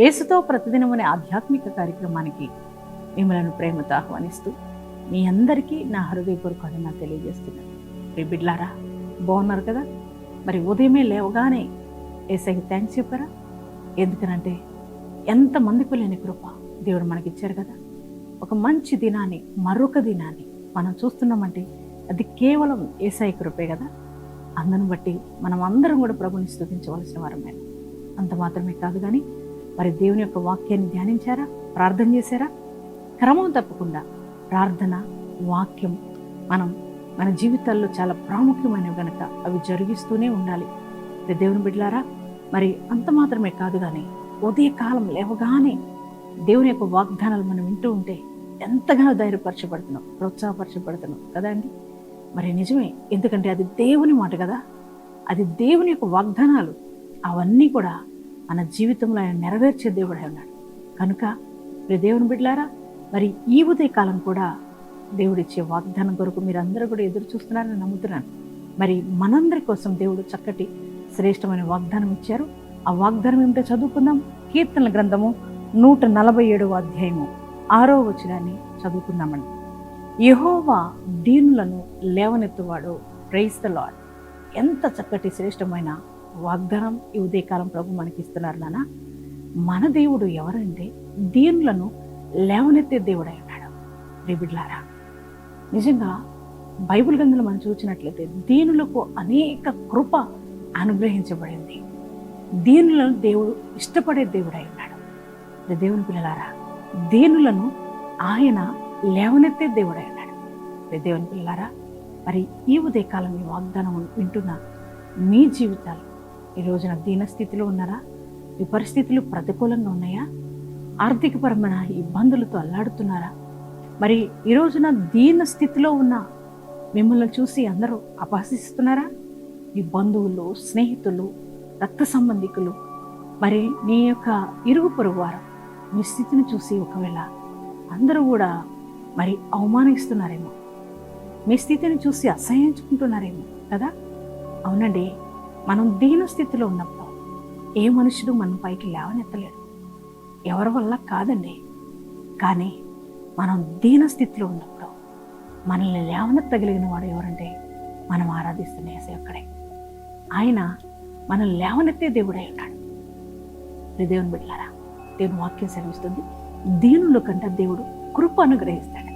యేసుతో ప్రతిదినం అనే ఆధ్యాత్మిక కార్యక్రమానికి మిమ్మలను ప్రేమతో ఆహ్వానిస్తూ మీ అందరికీ నా హృదయపూర్వక నా తెలియజేస్తున్నాను. రే బిడ్లారా బాగున్నారు కదా? మరి ఉదయమే లేవగానే ఏసైకి థ్యాంక్స్ చెప్పారా? ఎందుకనంటే ఎంతమందికి లేని కృప దేవుడు మనకిచ్చారు కదా. ఒక మంచి దినాన్ని మరొక దినాన్ని మనం చూస్తున్నామంటే అది కేవలం ఏసఐ కృపే కదా. అందును బట్టి మనం అందరం కూడా ప్రభుని స్థుతించవలసిన వారమే అంత మాత్రమే కాదు కానీ మరి దేవుని యొక్క వాక్యాన్ని ధ్యానించారా? ప్రార్థన చేశారా? క్రమం తప్పకుండా ప్రార్థన వాక్యం మనం మన జీవితాల్లో చాలా ప్రాముఖ్యమైనవి కనుక అవి జరిగిస్తూనే ఉండాలి. ఇది దేవుని బిడ్డలారా మరి అంత మాత్రమే కాదు కానీ ఉదయకాలం లేవగానే దేవుని యొక్క వాగ్దానాలు మనం వింటూ ఉంటే ఎంతగానో ధైర్యపరచబడుతున్నాం ప్రోత్సాహపరచబడుతున్నాం. కదా అండి? మరి నిజమే ఎందుకంటే అది దేవుని మాట కదా? అది దేవుని యొక్క వాగ్దానాలు. అవన్నీ కూడా మన జీవితంలో ఆయన నెరవేర్చే దేవుడై ఉన్నాడు. కనుక మరి దేవుని బిడ్డలారా మరి ఈ ఉదయకాలం కూడా దేవుడిచ్చే వాగ్దానం కొరకు మీరు కూడా ఎదురు చూస్తున్నారని నమ్ముతున్నాను. మరి మనందరి కోసం దేవుడు చక్కటి శ్రేష్టమైన వాగ్దానం ఇచ్చారు. ఆ వాగ్దానం ఏమిటో చదువుకుందాం. కీర్తనల గ్రంథము నూట నలభై ఏడవ అధ్యాయము ఆరో వచనాన్ని చదువుకుందామండి. యహోవా దీనులను లేవనెత్తువాడు. ప్రైస్ ద లాడ్ ఎంత చక్కటి శ్రేష్టమైన వాగ్దానం ఈ ఉదయకాలం ప్రభు మనకి ఇస్తున్నారు నాన్న. మన దేవుడు ఎవరంటే దీనులను లేవనెత్తే దేవుడై ఉన్నాడు. రేబిడ్లారా నిజంగా బైబిల్ గ్రంథంలో మనం చూసినట్లయితే దీనులకు అనేక కృప అనుగ్రహించబడింది. దీనులను దేవుడు ఇష్టపడే దేవుడై ఉన్నాడు. దేవుని పిల్లలారా దీనులను ఆయన లేవనెత్తే దేవుడై ఉన్నాడు. దేవుని పిల్లలారా మరి ఈ ఉదయకాలం ఈ వాగ్దానం వింటున్న మీ జీవితాలు ఈ రోజున దీనస్థితిలో ఉన్నారా? మీ పరిస్థితులు ప్రతికూలంగా ఉన్నాయా? ఆర్థికపరమైన ఇబ్బందులతో అల్లాడుతున్నారా? మరి ఈ రోజున దీన స్థితిలో ఉన్న మిమ్మల్ని చూసి అందరూ అపహసిస్తున్నారా? మీ బంధువులు స్నేహితులు రక్త సంబంధికులు మరి నీ యొక్క ఇరుగు పొరుగు వారు మీ స్థితిని చూసి ఒకవేళ అందరూ కూడా మరి అవమానిస్తున్నారేమో? మీ స్థితిని చూసి అసహ్యించుకుంటున్నారేమో కదా? అవునండి. మనం దీన స్థితిలో ఉన్నప్పుడు ఏ మనుషుడు మన పైకి లేవనెత్తలేడు. ఎవరి వల్ల కాదండి. కానీ మనం దీన స్థితిలో ఉన్నప్పుడు మనల్ని లేవనెత్తగలిగిన వాడు ఎవరంటే మనం ఆరాధిస్తున్న ఏసై ఒక్కడే. ఆయన మనం లేవనెత్తే దేవుడై ఉన్నాడు దేవుని బిడ్డారా దేవుని వాక్యం సెలవిస్తుంది. దీనుల కంటే దేవుడు కృప అనుగ్రహిస్తాడు.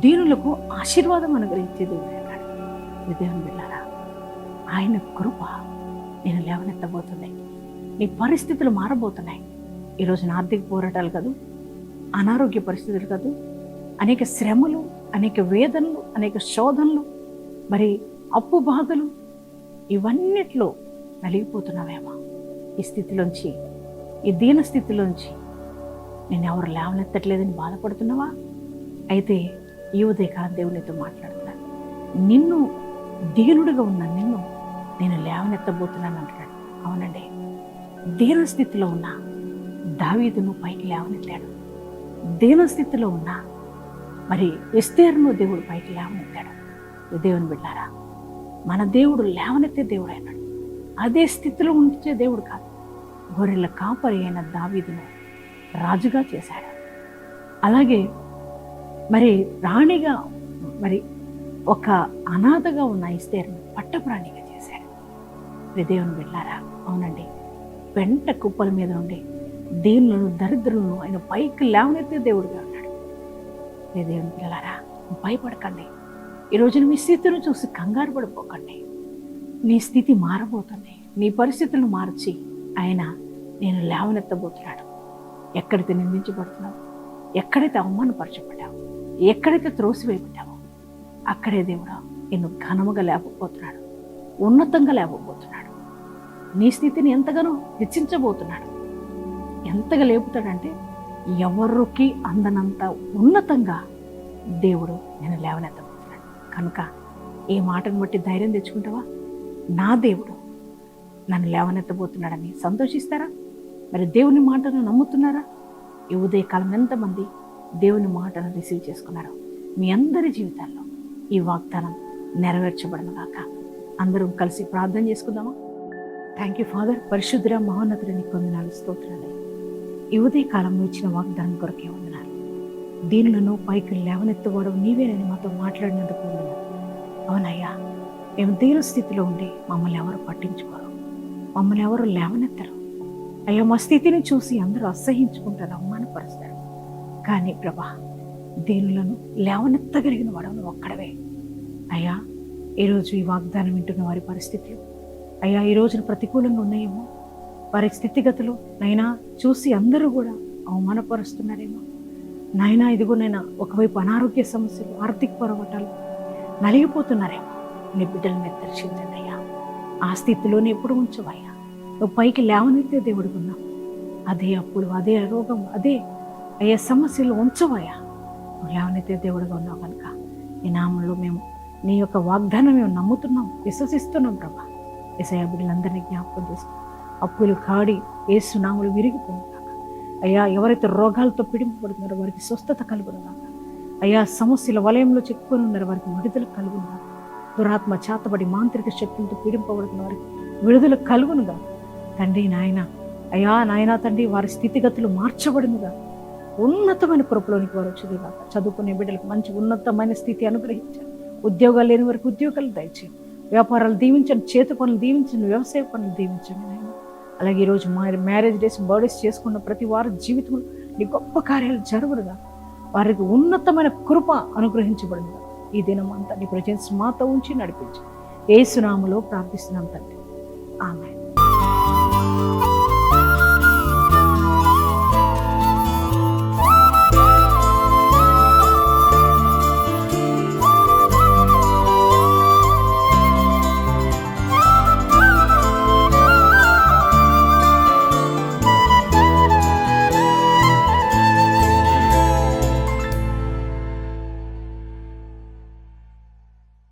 దీనులకు ఆశీర్వాదం అనుగ్రహించే దేవుడు అన్నాడు దేవుని బిడ్డారా ఆయన కృప నేను లేవనెత్తబోతున్నాయి. నీ పరిస్థితులు మారబోతున్నాయి. ఈరోజు నా ఆర్థిక పోరాటాలు కాదు అనారోగ్య పరిస్థితులు కాదు అనేక శ్రమలు అనేక వేదనలు అనేక శోధనలు మరి అప్పు బాధలు ఇవన్నిట్లో నలిగిపోతున్నావేమో? ఈ స్థితిలోంచి ఈ దీన స్థితిలోంచి నేను ఎవరు లేవనెత్తట్లేదని బాధపడుతున్నావా? అయితే ఈ ఉదయకాలం దేవునితో మాట్లాడుతున్నాను నిన్ను దీనుడిగా ఉన్న నిన్ను నేను లేవనెత్తబోతున్నాను అంటున్నాడు అవునండి. దీన స్థితిలో ఉన్న దావీదును పైకి లేవనెత్తాడు. దీన స్థితిలో ఉన్న మరి ఎస్తేరును దేవుడు పైకి లేవనెత్తాడు. దేవుని బిడ్డారా మన దేవుడు లేవనెత్తే దేవుడు అయినాడు. అదే స్థితిలో ఉంచే దేవుడు కాదు. గొర్రెల కాపరి అయిన దావీదును రాజుగా చేశాడు. అలాగే మరి రాణిగా మరి ఒక అనాథగా ఉన్న ఇస్తేరును పట్టప్రాణిగా దేవుని వెళ్ళారా అవునండి. వెంట కుప్పల మీద ఉండి దీనులను దరిద్రులను ఆయన పైకి లేవనెత్తే దేవుడిగా ఉన్నాడు. ఏ దేవుని పిల్లలారా భయపడకండి. ఈ రోజున మీ స్థితిని చూసి కంగారు పడిపోకండి. నీ స్థితి మారబోతుంది. నీ పరిస్థితులను మార్చి ఆయన నేను లేవనెత్తబోతున్నాడు. ఎక్కడైతే నిందించబడుతున్నావు ఎక్కడైతే అవమానపరచబడ్డావు ఎక్కడైతే త్రోసివేయబడ్డావో అక్కడే దేవుడు నిన్ను ఘనముగా లేకపోతున్నాడు ఉన్నతంగా లేకపోతున్నాడు నీ స్థితిని ఎంతగానో హెచ్చించబోతున్నాడు. ఎంతగా లేపుతాడంటే ఎవరికి అందనంత ఉన్నతంగా దేవుడు నేను లేవనెత్తబోతున్నాడు. కనుక ఏ మాటను బట్టి ధైర్యం తెచ్చుకుంటావా? నా దేవుడు నన్ను లేవనెత్తబోతున్నాడని సంతోషిస్తారా? మరి దేవుని మాటను నమ్ముతున్నారా? ఈ ఉదయకాలం ఎంతమంది దేవుని మాటను రిసీవ్ చేసుకున్నారో మీ అందరి జీవితాల్లో ఈ వాగ్దానం నెరవేర్చబడను గాక అందరం కలిసి ప్రార్థన చేసుకుందామా? థ్యాంక్ యూ ఫాదర్ పరిశుద్ధుర మహోన్నతుడిని పొందినాలు స్తోత్రాలే. ఈ ఉదయ కాలంలో ఇచ్చిన వాగ్దానం కొరకే వందనాలు. దీనులను పైకి లేవనెత్తువాడు నీవేనని మాతో మాట్లాడినందుకు వందనాలు. అవునయ్యా మేము దీని స్థితిలో ఉండి మమ్మల్ని ఎవరు పట్టించుకోరు. మమ్మల్ని ఎవరు లేవనెత్తరు. అయ్యా మా స్థితిని చూసి అందరూ అసహించుకుంటారు అవమానపరుస్తారు. కానీ ప్రభా దీనులను లేవనెత్తగలిగిన వాడవను నువ్వు ఒక్కడవే. అయ్యా ఈరోజు ఈ వాగ్దానం వింటున్న వారి పరిస్థితులు అయ్యా ఈ రోజున ప్రతికూలంగా ఉన్నాయేమో. వారి స్థితిగతులు నైనా చూసి అందరూ కూడా అవమానపరుస్తున్నారేమో. నాయనా ఇదిగో నైనా ఒకవైపు అనారోగ్య సమస్యలు ఆర్థిక పొరపాటాలు నలిగిపోతున్నారేమో. నీ బిడ్డలు మీద దర్శించండి అయ్యా. ఆ స్థితిలోనే ఎప్పుడు ఉంచవయ్యా. నువ్వు పైకి లేవనెత్తే దేవుడు ఉన్నావు. అదే అప్పుడు అదే రోగం అదే అయ్యే సమస్యలు ఉంచవయ్యా. నువ్వు లేవనెత్తే దేవుడుగా ఉన్నావు కనుక ఈ నామంలో మేము నీ యొక్క వాగ్దానం మేము నమ్ముతున్నాం విశ్వసిస్తున్నాం ప్రభా. ఎసయ బిడ్డలందరినీ జ్ఞాపకం చేసుకో. అప్పులు కాడి ఏసునాములు విరిగిపోయినాక అయ్యా ఎవరైతే రోగాలతో పిడింపబడుతున్నారో వారికి స్వస్థత కలుగునుగాక. అయ్యా సమస్యల వలయంలో చిక్కుకొని ఉన్నారు వారికి విడుదల కలుగునుగాక. దురాత్మ చేతబడి మాంత్రిక శక్తులతో పీడింపబడుతున్న వారికి విడుదల కలుగునుగా తండ్రి నాయన అయ్యా నాయనా తండ్రి వారి స్థితిగతులు మార్చబడునుగా ఉన్నతమైన కృపలోనికి వారు వచ్చేదిగాక చదువుకునే బిడ్డలకు మంచి ఉన్నతమైన స్థితి అనుగ్రహించారు. ఉద్యోగాలు లేని వారికి ఉద్యోగాలు దయచేయండి. వ్యాపారాలు దీవించండి చేతి పనులు దీవించండి వ్యవసాయ పనులు దీవించండి నాయన. అలాగే ఈరోజు మ్యారేజ్ డేస్ బర్త్డేస్ చేసుకున్న ప్రతి వారి జీవితంలో నీ గొప్ప కార్యాలు జరుగుడుగా వారికి ఉన్నతమైన కృప అనుగ్రహించబడిందా ఈ దినం అంతా నీ ప్రజెన్స్ మాతో ఉంచి నడిపించి. ఏసునామలో ప్రార్థిస్తున్నాం తండ్రి. ఆమె